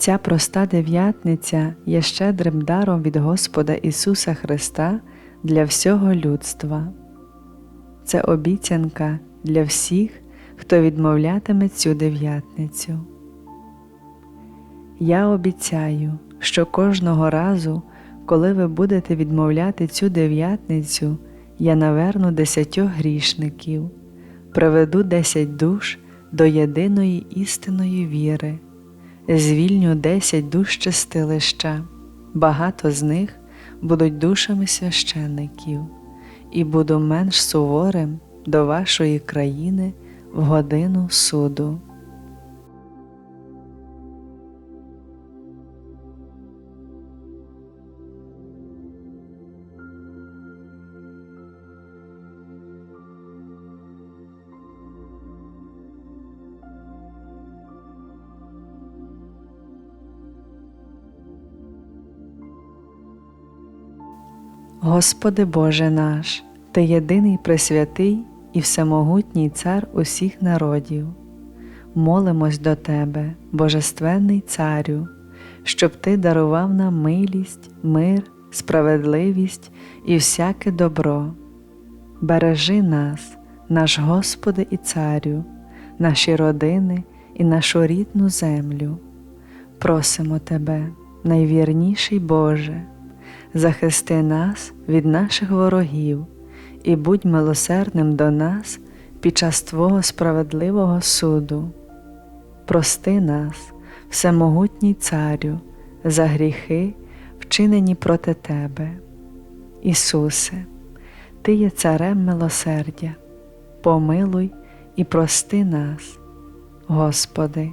Ця проста дев'ятниця є щедрим даром від Господа Ісуса Христа для всього людства. Це обіцянка для всіх, хто відмовлятиме цю дев'ятницю. Я обіцяю, що кожного разу, коли ви будете відмовляти цю дев'ятницю, я наверну десятьох грішників, приведу десять душ до єдиної істинної віри, звільню десять душ чистилища, багато з них будуть душами священників, і буду менш суворим до вашої країни в годину суду. Господи Боже наш, Ти єдиний Пресвятий і всемогутній Цар усіх народів, молимось до Тебе, Божественний Царю, щоб Ти дарував нам милість, мир, справедливість і всяке добро. Бережи нас, наш Господи і Царю, наші родини і нашу рідну землю. Просимо Тебе, найвірніший Боже захисти нас від наших ворогів і будь милосердним до нас під час Твого справедливого суду. Прости нас, всемогутній Царю, за гріхи, вчинені проти Тебе. Ісусе, Ти є царем милосердя, помилуй і прости нас. Господи,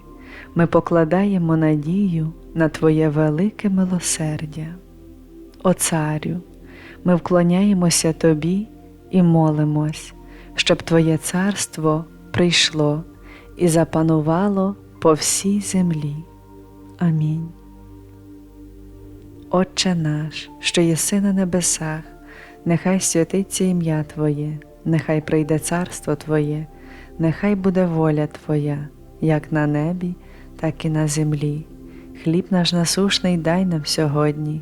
ми покладаємо надію на Твоє велике милосердя. О Царю, ми вклоняємося Тобі і молимось, щоб Твоє царство прийшло і запанувало по всій землі. Амінь. Отче наш, що єси на небесах, нехай святиться ім'я Твоє, нехай прийде царство Твоє, нехай буде воля Твоя, як на небі, так і на землі. Хліб наш насушний дай нам сьогодні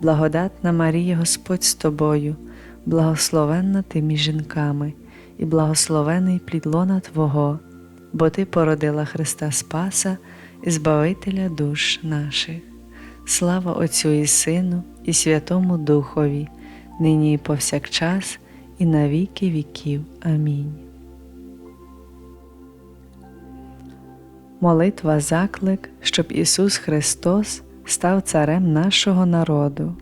благодатна Марія Господь з тобою, благословенна ти між жінками, і благословений плід лона Твого, бо Ти породила Христа Спаса і Збавителя душ наших. Слава Отцю і Сину, і Святому Духові, нині і повсякчас, і на віки віків. Амінь. Молитва заклик, щоб Ісус Христос став царем нашого народу.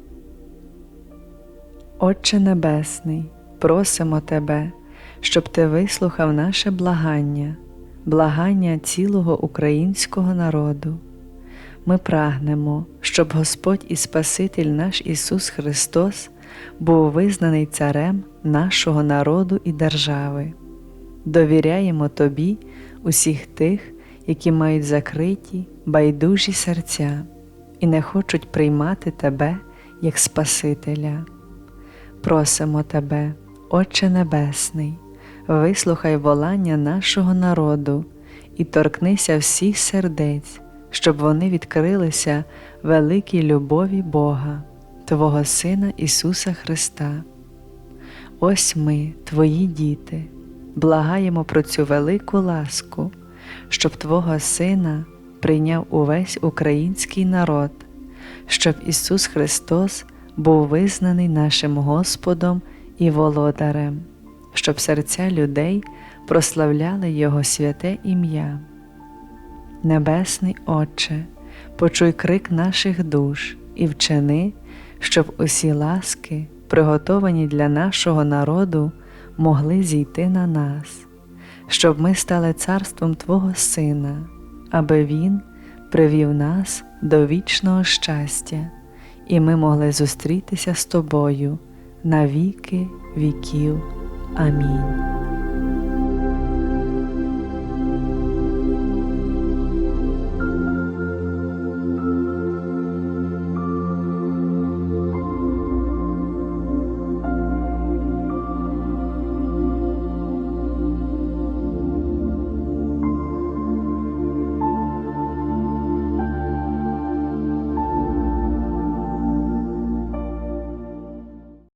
Отче Небесний, просимо Тебе, щоб Ти вислухав наше благання, благання цілого українського народу. Ми прагнемо, щоб Господь і Спаситель наш Ісус Христос був визнаний Царем нашого народу і держави. Довіряємо Тобі усіх тих, які мають закриті, байдужі серця і не хочуть приймати Тебе як Спасителя. Просимо Тебе, Отче Небесний, вислухай волання нашого народу і торкнися всіх сердець, щоб вони відкрилися великій любові Бога, Твого Сина Ісуса Христа. Ось ми, Твої діти, благаємо про цю велику ласку, щоб Твого Сина прийняв увесь український народ, щоб Ісус Христос був визнаний нашим Господом і Володарем, щоб серця людей прославляли Його святе ім'я. Небесний Отче, почуй крик наших душ і вчини, щоб усі ласки, приготовані для нашого народу, могли зійти на нас, щоб ми стали царством Твого Сина, аби Він привів нас до вічного щастя, і ми могли зустрітися з Тобою на віки віків. Амінь.